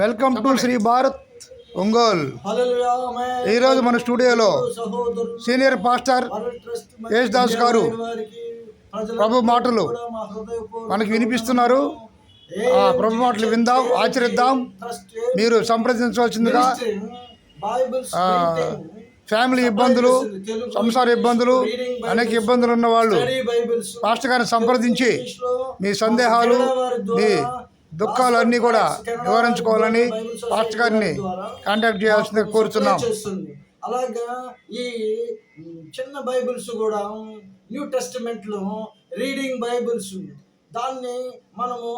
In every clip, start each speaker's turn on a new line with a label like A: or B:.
A: Welcome to Shri Bharat Ongole. ఈరోజు మన స్టూడియోలో సీనియర్ పాస్టర్ యేష్ దాస్ గారు ప్రభు మాటలు
B: మనకు
A: మనకి వినిపిస్తున్నారు. ఆ ప్రభు మాటలు విందాం ఆచరిద్దాం. మీరు సంప్రదించవలసిందిగా ఫ్యామిలీ ఇబ్బందులు సంసార ఇబ్బందులు అనేక ఇబ్బందులు ఉన్న వాళ్ళు పాస్టర్ గారిని సంప్రదించి మీ సందేహాలు మీ దుఃఖాలన్నీ కూడా
B: సొసైటీ
A: పాస్టర్ గారిని కాంటాక్ట్ చేయాల్సిందిగా కోరుతున్నాం.
B: అలాగా ఈ చిన్న బైబిల్స్ కూడా న్యూ టెస్టిమెంట్లో రీడింగ్ బైబిల్స్. దాన్ని మనము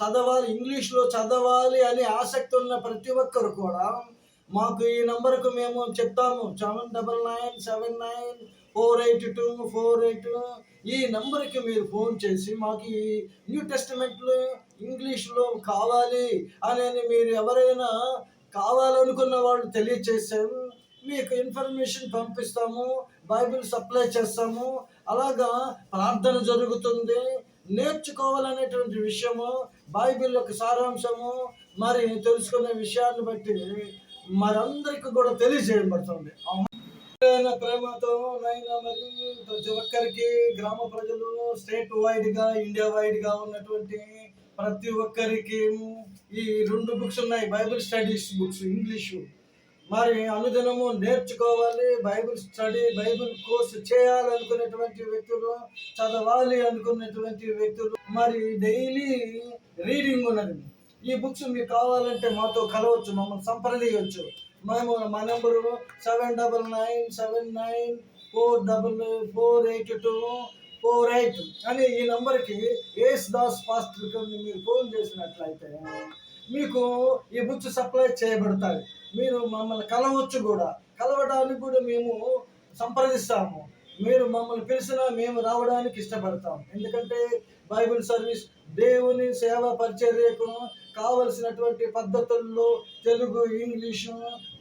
B: చదవాలి ఇంగ్లీష్లో చదవాలి అని ఆసక్తి ఉన్న ప్రతి ఒక్కరు కూడా మాకు ఈ నంబర్కు మేము చెప్తాము. Seven double nine seven nine four eight two four eight ఈ నంబర్కి మీరు ఫోన్ చేసి మాకు ఈ న్యూ టెస్టిమెంట్లు ఇంగ్లీష్లో కావాలి అని మీరు ఎవరైనా కావాలనుకున్న వాళ్ళు తెలియచేసాము మీకు ఇన్ఫర్మేషన్ పంపిస్తాము బైబిల్ సప్లై చేస్తాము. అలాగా ప్రార్థన జరుగుతుంది. నేర్చుకోవాలనేటువంటి విషయము బైబిల్ యొక్క సారాంశము మరి తెలుసుకునే విషయాన్ని బట్టి మరందరికీ కూడా తెలియజేయబడుతుంది. ప్రేమతో నైనా ప్రతి ఒక్కరికి గ్రామ ప్రజలు స్టేట్ వైడ్గా ఇండియా వైడ్గా ఉన్నటువంటి ప్రతి ఒక్కరికి ఈ రెండు బుక్స్ ఉన్నాయి. Bible studies books English. మరి అనుదినము నేర్చుకోవాలి. బైబిల్ స్టడీ బైబిల్ కోర్స్ చేయాలనుకునేటువంటి వ్యక్తులు చదవాలి అనుకునేటువంటి వ్యక్తులు మరి డైలీ రీడింగ్ ఉన్నది. ఈ బుక్స్ మీకు కావాలంటే మాతో కలవచ్చు మమ్మల్ని సంప్రదించవచ్చు. మేము మా number seven double nine seven nine four double four eight two four eight అని ఈ నెంబర్కి ఏస్ దాస్ పాస్టర్కి మీరు ఫోన్ చేసినట్లయితే మీకు ఈ బుక్స్ సప్లై చేయబడతాయి. మీరు మమ్మల్ని కలవచ్చు కూడా. కలవడానికి కూడా మేము సంప్రదిస్తాము. మీరు మమ్మల్ని పిలిచినా మేము రావడానికి ఇష్టపడతాం. ఎందుకంటే బైబిల్ సర్వీస్ దేవుని సేవ పరిచర్యకు కావలసినటువంటి పద్ధతుల్లో తెలుగు ఇంగ్లీషు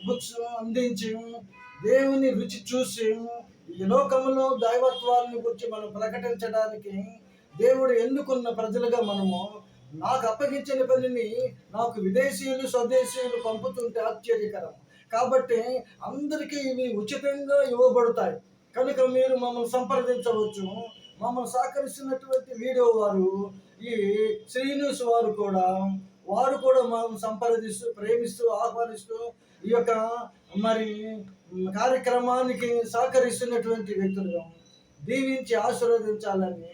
B: బుక్స్ అందించము దేవుని రుచి చూసి ఈ లోకంలో దైవత్వాన్ని గురించి మనం ప్రకటించడానికి దేవుడు ఎన్నుకున్న ప్రజలుగా మనము నాకు అప్పగించిన పనిని నాకు విదేశీయులు స్వదేశీయులు పంపుతుంటే ఆశ్చర్యకరం. కాబట్టి అందరికీ ఇవి ఉచితంగా ఇవ్వబడతాయి. కనుక మీరు మమ్మల్ని సంప్రదించవచ్చు. మమ్మల్ని సహకరిస్తున్నటువంటి వీడియో వారు ఈ శ్రీనివాస్ వారు కూడా వారు కూడా మనం సంప్రదిస్తూ ప్రేమిస్తూ ఆహ్వానిస్తూ ఈ యొక్క మరి కార్యక్రమానికి సహకరిస్తున్నటువంటి వ్యక్తులుగా దీవించి ఆశీర్వదించాలని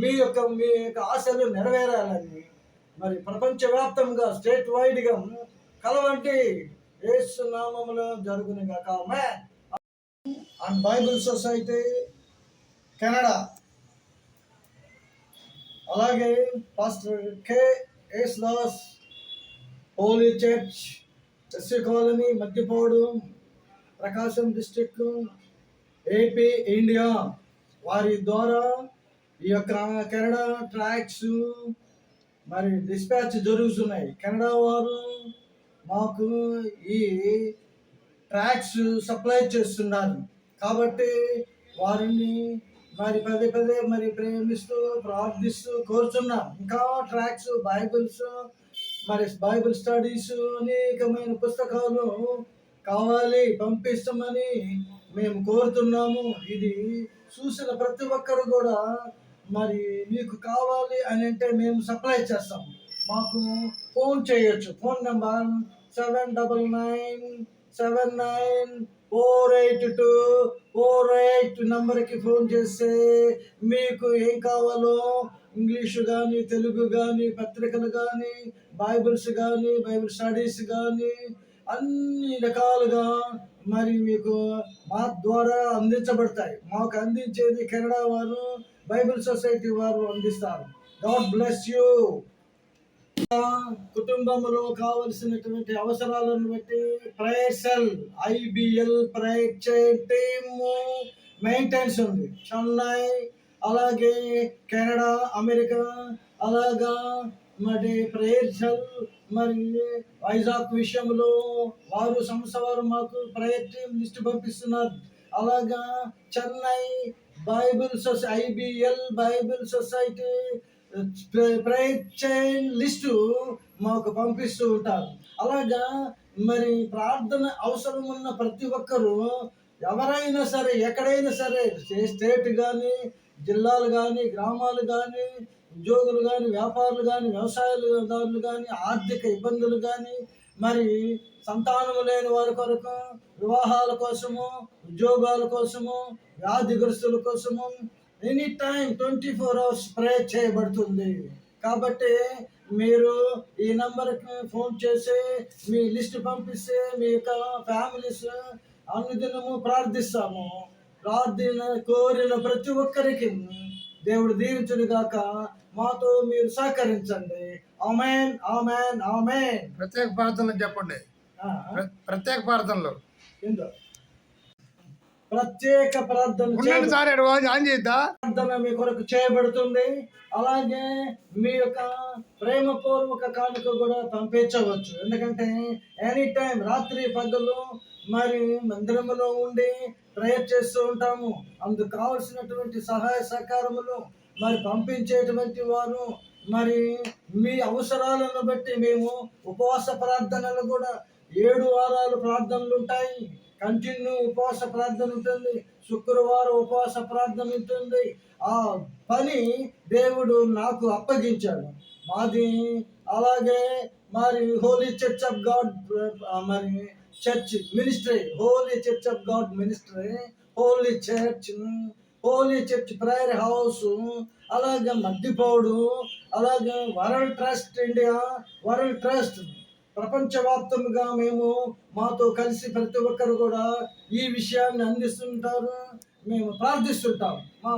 B: మీ యొక్క మీ యొక్క ఆశలు నెరవేరాలని మరి ప్రపంచవ్యాప్తంగా స్టేట్ వైడ్గా కలవంటి యేసు నామములో జరుగును గాక. And Bible society Canada. అలాగే pastor K. S Das holy church SC colony Maddipadu Prakasam district AP India వారి ద్వారా ఈ యొక్క కెనడా ట్రాక్స్ మరి డిస్పాచ్ జరుగుతున్నాయి. కెనడా వారు మాకు ఈ ట్రాక్స్ సప్లై చేస్తున్నారు. కాబట్టి వారిని మరి పదే పదే మరి ప్రేమిస్తూ ప్రార్థిస్తూ కోరుచున్నాం ఇంకా ట్రాక్స్ బైబిల్స్ మరి బైబిల్ స్టడీస్ అనేకమైన పుస్తకాలు కావాలి పంపిస్తామని మేము కోరుతున్నాము. ఇది చూసిన ప్రతి ఒక్కరు కూడా మరి మీకు కావాలి అని అంటే మేము సప్లై చేస్తాం మాకు ఫోన్ చేయొచ్చు. Phone number seven double nine seven nine four eight two four eight నెంబర్కి ఫోన్ చేస్తే మీకు ఏం కావాలో ఇంగ్లీషు కానీ తెలుగు కానీ పత్రికలు కానీ బైబిల్స్ కానీ బైబిల్ స్టడీస్ కానీ అన్ని రకాలుగా మరి మీకు మా ద్వారా అందించబడతాయి. మాకు అందించేది కెనడా వారు బైబిల్ సొసైటీ వారు అందిస్తారు. God bless you. కుటుంబంలో కావలసినటువంటి అవసరాలను బట్టి prayer cell IBL prayer team maintenance ఉంది. చెన్నై అలాగే కెనడా అమెరికా అలాగా మరి ప్రేయర్ సెల్ మరి వైజాగ్ విషయంలో వారు సంస్థ వారు మాకు ప్రేయర్ టీమ్ లిస్ట్ పంపిస్తున్నారు. అలాగా Chennai Bible సొసై IBL Bible society prayer chain list మాకు పంపిస్తూ ఉంటారు. అలాగా మరి ప్రార్థన అవసరం ఉన్న ప్రతి ఒక్కరూ ఎవరైనా సరే ఎక్కడైనా సరే స్టేట్ కానీ జిల్లాలు కానీ గ్రామాలు కానీ ఉద్యోగులు కానీ వ్యాపారులు కానీ వ్యవసాయదారులు కానీ ఆర్థిక ఇబ్బందులు కానీ మరి సంతానము లేని వారి కొరకు వివాహాల కోసము ఉద్యోగాల కోసము వ్యాధిగ్రస్తుల కోసము any time twenty four hours pray చేయబడుతుంది. కాబట్టి మీరు ఈ నంబర్కి ఫోన్ చేసి మీ లిస్ట్ పంపిస్తే మీ యొక్క ఫ్యామిలీస్ అనుదినము ప్రార్థిస్తాము. ప్రార్థన కోరిన ప్రతి ఒక్కరికి దేవుడు దీవించును గాక మాతో మీరు సహకరించండి. Amen amen amen.
A: ప్రత్యేక ప్రార్థనలు చెప్పండి. ప్రత్యేక ప్రార్థనలు?
B: ప్రత్యేక ప్రార్థన
A: సార్ ఆన్ చేద్దా?
B: ప్రార్థన మీ కొరకు చేయబడుతుంది. అలాగే మీ యొక్క ప్రేమపూర్వక కానుక కూడా పంపించవచ్చు. ఎందుకంటే ఎనీ టైం రాత్రి పగలు మరి మందిరములో ఉండి ప్రేయర్ చేస్తూ ఉంటాము. అందుకు కావలసినటువంటి సహాయ సహకారములు మరి పంపించేటువంటి వారు మరి మీ అవసరాలను బట్టి మేము ఉపవాస ప్రార్థనలు కూడా ఏడు వారాలు ప్రార్థనలు ఉంటాయి. కంటిన్యూ ఉపవాస ప్రార్థన ఉంటుంది. శుక్రవారం ఉపవాస ప్రార్థన ఉంటుంది. ఆ పని దేవుడు నాకు అప్పగించాడు. మాది అలాగే మరి హోలీ చర్చ్ ఆఫ్ గాడ్ మరి church ministry holy church of God ministry holy church holy church prayer house అలాగే మద్దిపౌడు అలాగే world trust India world trust ప్రపంచవ్యాప్తంగా మేము మాతో కలిసి ప్రతి ఒక్కరు కూడా ఈ విషయాన్ని అందిస్తుంటారు. మేము ప్రార్థిస్తుంటాం. మా